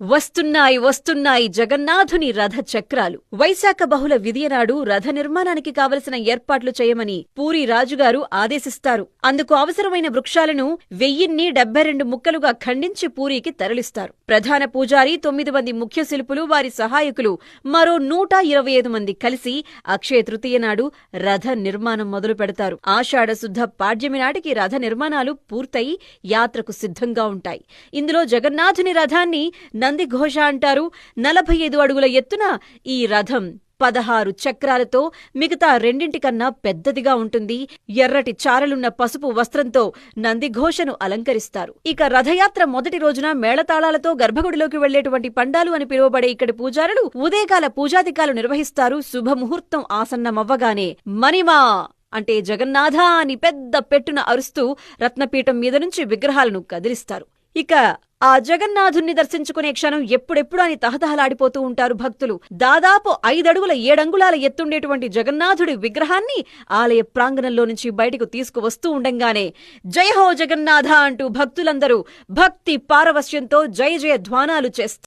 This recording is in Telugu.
వస్తున్నాయి వస్తున్నాయి జగన్నాథుని రథ చక్రాలు వైశాఖ బహుళ విధియనాడు రథ నిర్మాణానికి కావలసిన ఏర్పాట్లు చేయమని పూరి రాజుగారు ఆదేశిస్తారు. అందుకు అవసరమైన వృక్షాలను వెయ్యిన్ని డెబ్బై రెండు ముక్కలుగా ఖండించి పూరికి తరలిస్తారు. ప్రధాన పూజారి తొమ్మిది మంది ముఖ్య శిల్పులు వారి సహాయకులు మరో నూట ఇరవై ఐదు మంది కలిసి అక్షయ తృతీయ నాడు రథ నిర్మాణం మొదలు పెడతారు. ఆషాఢ శుద్ధ పాడ్యమి నాటికి రథ నిర్మాణాలు పూర్తయి యాత్రకు సిద్ధంగా ఉంటాయి. ఇందులో జగన్నాథుని రథాన్ని నందిఘోష అంటారు. నలభై ఐదు అడుగుల ఎత్తున ఈ రథం పదహారు చక్రాలతో మిగతా రెండింటికన్నా పెద్దదిగా ఉంటుంది. ఎర్రటి చారలున్న పసుపు వస్త్రంతో నందిఘోషను అలంకరిస్తారు. ఇక రథయాత్ర మొదటి రోజున మేళతాళాలతో గర్భగుడిలోకి వెళ్ళేటువంటి పండాలు అని పిలువబడే ఇక్కడి పూజారులు ఉదయకాల పూజాధికాలు నిర్వహిస్తారు. శుభముహూర్తం ఆసన్నమవ్వగానే మణిమా అంటే జగన్నాథ అని పెద్ద పెట్టున అరుస్తూ రత్నపీఠం మీద నుంచి విగ్రహాలను కదిలిస్తారు. ఇక ఆ జగన్నాథుణ్ణి దర్శించుకునే క్షణం ఎప్పుడెప్పుడు అని తహతహలాడిపోతూ ఉంటారు భక్తులు. దాదాపు ఐదడుగుల ఏడంగుళాల ఎత్తుండేటువంటి జగన్నాథుడి విగ్రహాన్ని ఆలయ ప్రాంగణంలో నుంచి బయటకు తీసుకువస్తూ ఉండంగానే జయ హో జగన్నాథ అంటూ భక్తులందరూ భక్తి పారవశ్యంతో జయ జయ ధ్వానాలు చేస్తారు